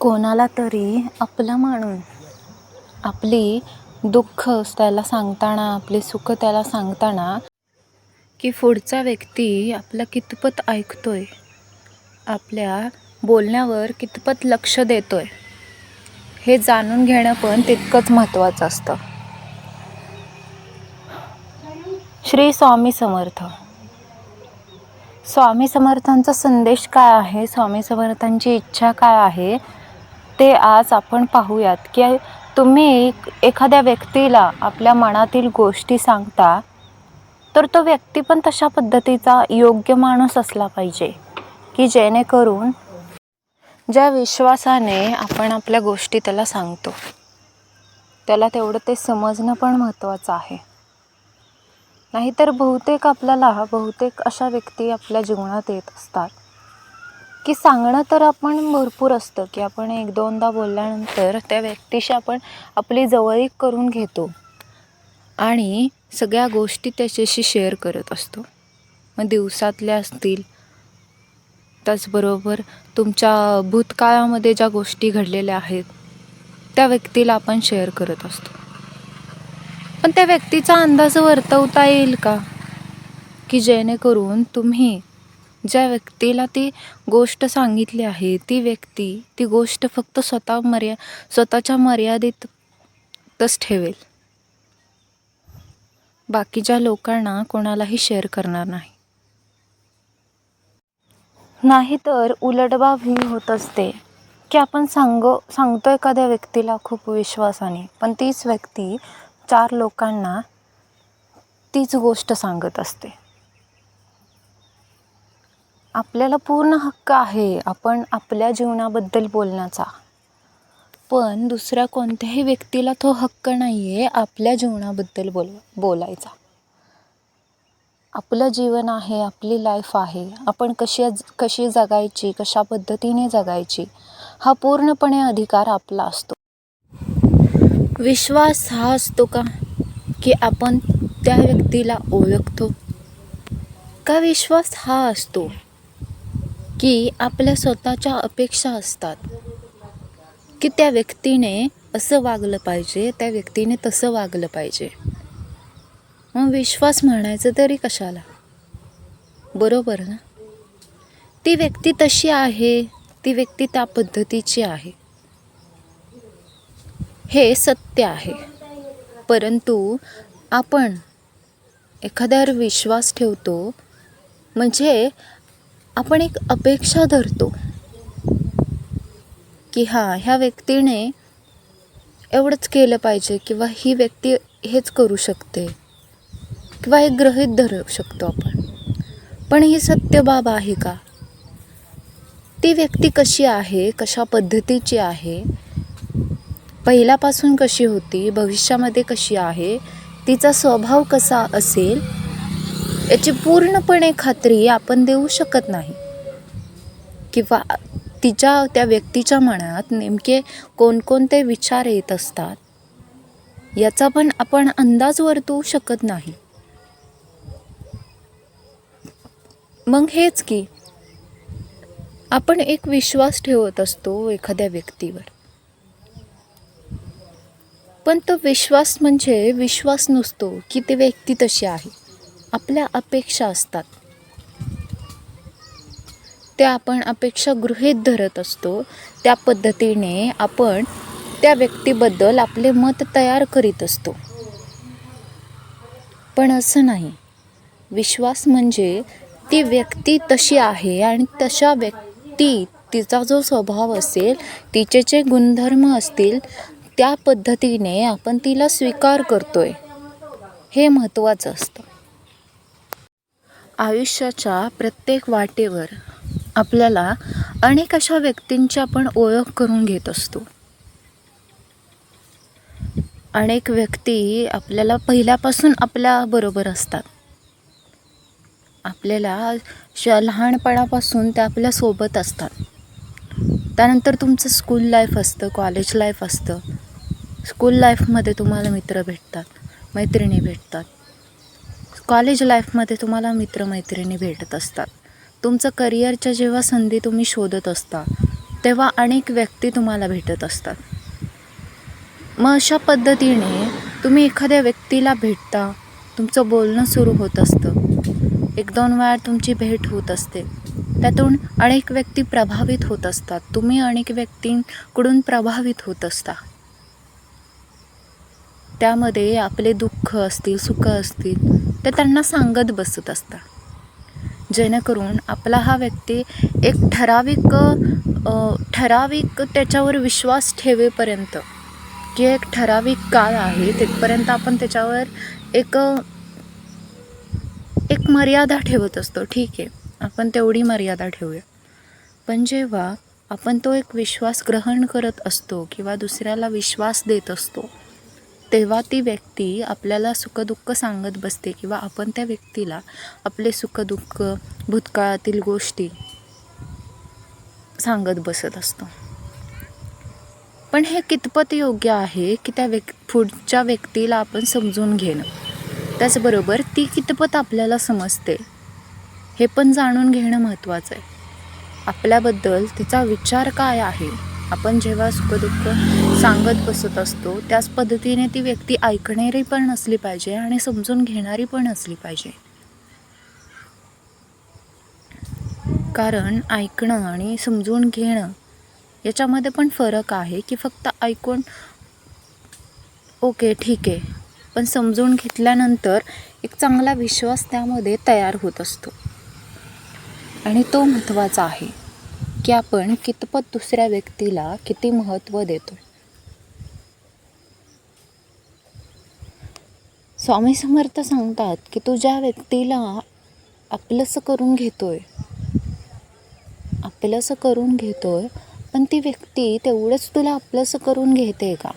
कोणाला तरी आपलं मानून आपली दुःख त्याला सांगताना आपली सुख त्याला सांगताना की पुढचा व्यक्ती आपला कितपत ऐकतोय आपल्या बोलण्यावर कितपत लक्ष देतोय हे जाणून घेणं पण तितकंच महत्त्वाचं असतं. श्री स्वामी समर्थ. स्वामी समर्थांचा संदेश काय आहे? स्वामी समर्थांची इच्छा काय आहे? ते आज आपण पाहूयात की तुम्ही एखाद्या व्यक्तीला आपल्या मनातील गोष्टी सांगता तर तो व्यक्ती पण तशा पद्धतीचा योग्य माणूस असला पाहिजे की जेणेकरून ज्या विश्वासाने आपण आपल्या गोष्टी त्याला सांगतो त्याला तेवढं ते समजणं पण महत्त्वाचं आहे. नाहीतर बहुतेक आपल्याला बहुतेक अशा व्यक्ती आपल्या जीवनात येत असतात. की सांगणं तर आपण भरपूर असतं की आपण एक दोनदा बोलल्यानंतर त्या व्यक्तीशी आपण आपली जवळीक करून घेतो. आणि सगळ्या गोष्टी त्याच्याशी शेअर करत असतो. मग दिवसातल्या असतील त्याचबरोबर तुमच्या भूतकाळामध्ये ज्या गोष्टी घडलेल्या आहेत त्या व्यक्तीला आपण शेअर करत असतो. पण त्या व्यक्तीचा अंदाज वर्तवता येईल का? की जेणेकरून तुम्ही ज्या व्यक्तीला ती गोष्ट सांगितली आहे ती व्यक्ती ती गोष्ट फक्त स्वतः मर्या स्वतःच्या मर्यादितच ठेवेल. बाकीच्या लोकांना कोणालाही शेअर करणार नाही. नाहीतर उलटबाब ही होत असते. की आपण सांग सांगतो एखाद्या व्यक्तीला खूप विश्वासाने पण तीच व्यक्ती चार लोकांना तीच गोष्ट सांगत असते. आपल्याला पूर्ण हक्क आहे आपण आपल्या जीवनाबद्दल बोलण्याचा. पण दुसऱ्या कोणत्याही व्यक्तीला तो हक्क नाही आहे आपल्या जीवनाबद्दल बोल बोलायचा. आपलं जीवन आहे आपली लाईफ आहे. आपण कशी कशी जगायची कशा पद्धतीने जगायची हा पूर्णपणे अधिकार आपला असतो. विश्वास हा असतो का? की आपण त्या व्यक्तीला ओळखतो. का विश्वास हा असतो? की आपल्या स्वतःच्या अपेक्षा असतात. की त्या व्यक्तीने असं वागलं पाहिजे त्या व्यक्तीने तसं वागलं पाहिजे. मग विश्वास म्हणायचं तरी कशाला? बरोबर ना? ती व्यक्ती तशी आहे ती व्यक्ती त्या पद्धतीची आहे. हे सत्य आहे. परंतु आपण एखाद्यावर विश्वास ठेवतो म्हणजे आपण एक अपेक्षा धरतो की हां ह्या व्यक्तीने एवढंच केलं पाहिजे किंवा ही व्यक्ती हेच करू शकते किंवा हे ग्रहित धरू शकतो आपण. पण ही सत्य बाब आहे का? ती व्यक्ती कशी आहे? कशा पद्धतीची आहे? पहिल्यापासून कशी होती? भविष्यामध्ये कशी आहे? तिचा स्वभाव कसा असेल? याची पूर्णपणे खात्री आपण देऊ शकत नाही. किंवा तिच्या त्या व्यक्तीच्या मनात नेमके कोणकोणते विचार येत असतात याचा पण आपण अंदाज वर्तवू शकत नाही. मग हेच की आपण एक विश्वास ठेवत असतो एखाद्या व्यक्तीवर. पण तो विश्वास म्हणजे विश्वास नसतो की ती व्यक्ती तशी आहे. आपल्या अपेक्षा असतात. त्या आपण अपेक्षा गृहीत धरत असतो. त्या पद्धतीने आपण त्या व्यक्तीबद्दल आपले मत तयार करीत असतो. पण असं नाही. विश्वास म्हणजे ती व्यक्ती तशी आहे आणि तशा व्यक्ती तिचा जो स्वभाव असेल तिचे जे गुणधर्म असतील त्या पद्धतीने आपण तिला स्वीकार करतोय. हे महत्त्वाचं असतं. आयुष्याच्या प्रत्येक वाटेवर आपल्याला अनेक अशा व्यक्तींची आपण ओळख करून घेत असतो. अनेक व्यक्ती आपल्याला पहिल्यापासून आपल्याबरोबर असतात. आपल्याला श लहानपणापासून त्या आपल्यासोबत असतात. त्यानंतर तुमचं स्कूल लाईफ असतं कॉलेज लाईफ असतं. स्कूल लाईफमध्ये तुम्हाला मित्र भेटतात मैत्रिणी भेटतात. कॉलेज लाईफमध्ये तुम्हाला मित्रमैत्रिणी भेटत असतात. तुमचं करिअरच्या जेव्हा संधी तुम्ही शोधत असता तेव्हा अनेक व्यक्ती तुम्हाला भेटत असतात. मग अशा पद्धतीने तुम्ही एखाद्या व्यक्तीला भेटता तुमचं बोलणं सुरू होत असतं. एक दोन वेळा तुमची भेट होत असते. त्यातून अनेक व्यक्ती प्रभावित होत असतात. तुम्ही अनेक व्यक्तींकडून प्रभावित होत असता. त्यामध्ये आपले दुःख असतील सुख असतील ते त्यांना सांगत बसत असतात. जेणेकरून आपला हा व्यक्ती एक ठराविक ठराविक त्याच्यावर विश्वास ठेवेपर्यंत की एक ठराविक काळ आहे तिथपर्यंत आपण त्याच्यावर एक एक मर्यादा ठेवत असतो. ठीक आहे आपण तेवढी मर्यादा ठेवूया. पण जेव्हा आपण तो एक विश्वास ग्रहण करत असतो किंवा दुसऱ्याला विश्वास देत असतो तेव्हा ती व्यक्ती आपल्याला सुखदुःख सांगत बसते किंवा आपण त्या व्यक्तीला आपले सुखदुःख भूतकाळातील गोष्टी सांगत बसत असतो. पण हे कितपत योग्य आहे की त्या व्यक् पुढच्या व्यक्तीला आपण समजून घेणं? त्याचबरोबर ती कितपत आपल्याला समजते? हे पण जाणून घेणं महत्त्वाचं आहे. आपल्याबद्दल तिचा विचार काय आहे? आपण जेव्हा सुखदुःख सांगत बसत असतो त्याच पद्धतीने ती व्यक्ती ऐकणारी पण असली पाहिजे आणि समजून घेणारी पण असली पाहिजे. कारण ऐकणं आणि समजून घेणं याच्यामध्ये पण फरक आहे की फक्त ऐकून ओके ठीक आहे. पण समजून घेतल्यानंतर एक चांगला विश्वास त्यामध्ये तयार होत असतो. आणि तो महत्त्वाचा आहे. की आपण कितपत दुसऱ्या व्यक्तीला किती महत्त्व देतो? स्वामी समर्थ सांगतात की तू ज्या व्यक्तीला आपलंसं करून घेतोय आपलंसं करून घेतोय पण ती व्यक्ती तेवढंच तुला आपलंसं करून घेते का?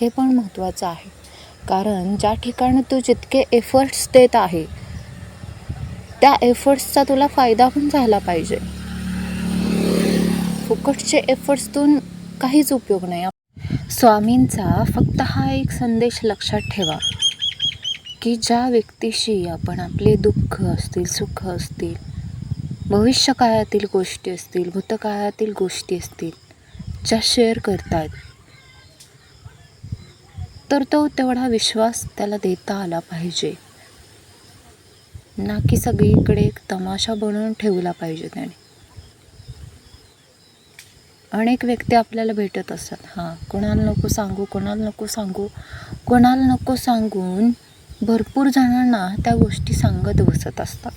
हे पण महत्त्वाचं आहे. कारण ज्या ठिकाणी तू जितके एफर्ट्स देत आहे त्या एफर्ट्सचा तुला फायदा पण झाला पाहिजे. फुकटचे एफर्ट्सतून काहीच उपयोग नाही. स्वामींचा फक्त हा एक संदेश लक्षात ठेवा की ज्या व्यक्तीशी आपण आपले दुःख असतील सुख असतील भविष्यकाळातील गोष्टी असतील भूतकाळातील गोष्टी असतील ज्या शेअर करतात तर तो तेवढा विश्वास त्याला देता आला पाहिजे. ना की सगळीकडे एक तमाशा बनवून ठेवला पाहिजे त्याने. अनेक व्यक्ती आपल्याला भेटत असतात. हां कोणाला नको सांगू कोणाला नको सांगू कोणाला नको सांगून भरपूर जणांना त्या गोष्टी सांगत बसत असतात.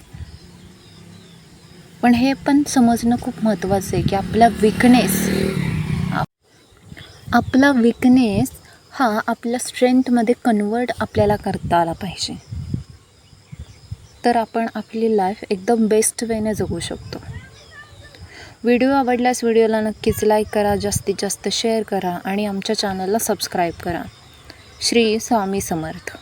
पण हे पण समजणं खूप महत्त्वाचं आहे की आपला विकनेस आपला विकनेस हा आपल्या स्ट्रेंथमध्ये कन्वर्ट आपल्याला करता आला पाहिजे. तर आपण आपली लाईफ एकदम बेस्ट वेने जगू शकतो. व्हिडिओ आवडल्यास व्हिडिओला नक्कीच लाईक करा जास्तीत जास्त शेअर करा आणि आमच्या चॅनलला सबस्क्राईब करा. श्री स्वामी समर्थ.